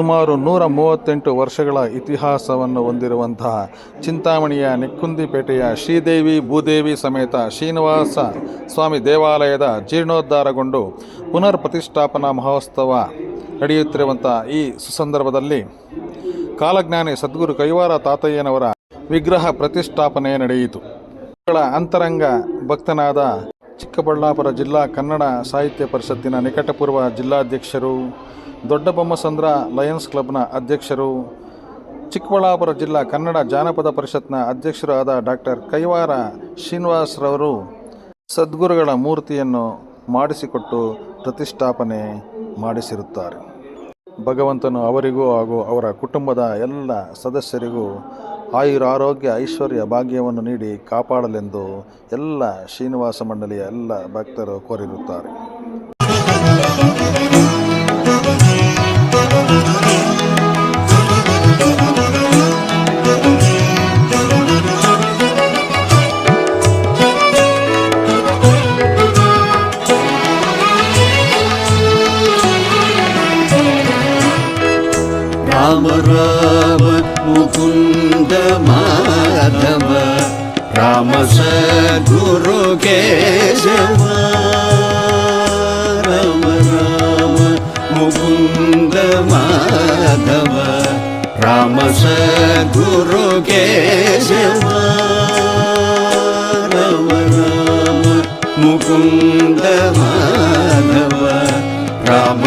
ಸುಮಾರು ನೂರ ಮೂವತ್ತೆಂಟು ವರ್ಷಗಳ ಇತಿಹಾಸವನ್ನು ಹೊಂದಿರುವಂತಹ ಚಿಂತಾಮಣಿಯ ನಿಕ್ಕುಂದಿಪೇಟೆಯ ಶ್ರೀದೇವಿ ಭೂದೇವಿ ಸಮೇತ ಶ್ರೀನಿವಾಸ ಸ್ವಾಮಿ ದೇವಾಲಯದ ಜೀರ್ಣೋದ್ಧಾರಗೊಂಡು ಪುನರ್ ಪ್ರತಿಷ್ಠಾಪನಾ ಮಹೋತ್ಸವ ನಡೆಯುತ್ತಿರುವಂಥ ಈ ಸುಸಂದರ್ಭದಲ್ಲಿ ಕಾಲಜ್ಞಾನಿ ಸದ್ಗುರು ಕೈವಾರ ತಾತಯ್ಯನವರ ವಿಗ್ರಹ ಪ್ರತಿಷ್ಠಾಪನೆ ನಡೆಯಿತು. ಅಂತರಂಗ ಭಕ್ತನಾದ ಚಿಕ್ಕಬಳ್ಳಾಪುರ ಜಿಲ್ಲಾ ಕನ್ನಡ ಸಾಹಿತ್ಯ ಪರಿಷತ್ತಿನ ನಿಕಟಪೂರ್ವ ಜಿಲ್ಲಾಧ್ಯಕ್ಷರು, ದೊಡ್ಡಬೊಮ್ಮಸಂದ್ರ ಲಯನ್ಸ್ ಕ್ಲಬ್ನ ಅಧ್ಯಕ್ಷರು, ಚಿಕ್ಕಬಳ್ಳಾಪುರ ಜಿಲ್ಲಾ ಕನ್ನಡ ಜಾನಪದ ಪರಿಷತ್ನ ಅಧ್ಯಕ್ಷರು ಆದ ಡಾಕ್ಟರ್ ಕೈವಾರ ಶ್ರೀನಿವಾಸ್ರವರು ಸದ್ಗುರುಗಳ ಮೂರ್ತಿಯನ್ನು ಮಾಡಿಸಿಕೊಟ್ಟು ಪ್ರತಿಷ್ಠಾಪನೆ ಮಾಡಿಸಿರುತ್ತಾರೆ. ಭಗವಂತನು ಅವರಿಗೂ ಹಾಗೂ ಅವರ ಕುಟುಂಬದ ಎಲ್ಲ ಸದಸ್ಯರಿಗೂ ಆಯುರ ಆರೋಗ್ಯ ಐಶ್ವರ್ಯ ಭಾಗ್ಯವನ್ನು ನೀಡಿ ಕಾಪಾಡಲೆಂದು ಎಲ್ಲ ಶ್ರೀನಿವಾಸ ಮಂಡಳಿಯ ಎಲ್ಲ ಭಕ್ತರು ಕೋರಿರುತ್ತಾರೆ. ராம முகுந்த மாதவ ராம சகுரு கேசவ ராம ராம முகுந்த மாதவ ராம சகுரு கே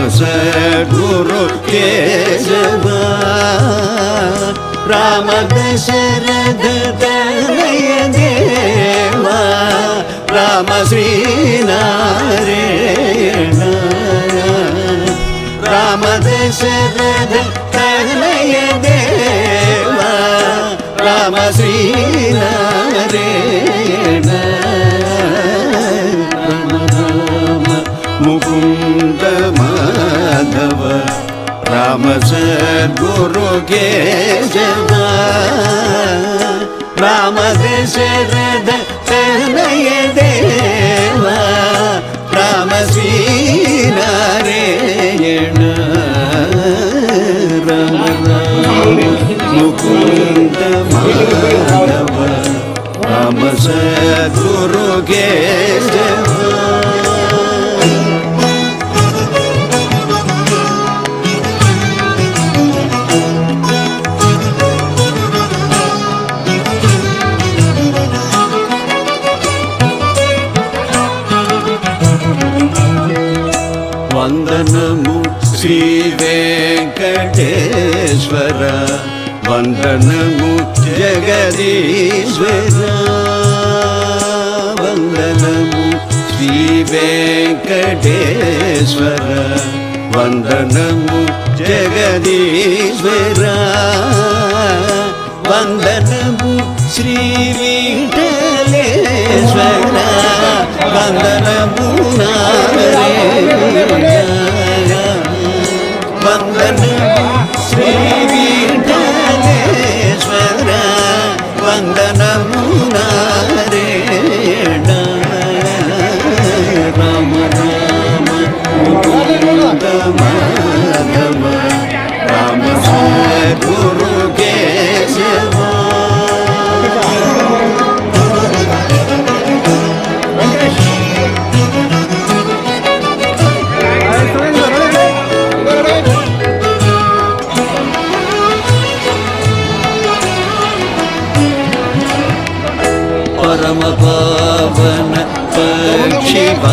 सद्गुरु केशव राम दशरथ तनय देवा राम श्रीनारायण राम दशरथ तनय देवा राम श्रीनारायण ಮುರುಗೇಶವ ರಾಮದ ಶರದ ತನಯ ದೇವ ರಾಮ ಸೀನಾರಾಯಣ ರಮಣ ಮುಕುಂದ ಮಾಧವ ರಾಮ ಸದ್ಗುರುಗೇಶವ వందనము శ్రీ వెంకటేశ్వర వందనము జగదీశ్వర వందనము శ్రీ వెంకటేశ్వర వందనము జగదీశ్వర వందనము శ్రీ విఠలేశ్వర వందనము परमपावन पक्षिव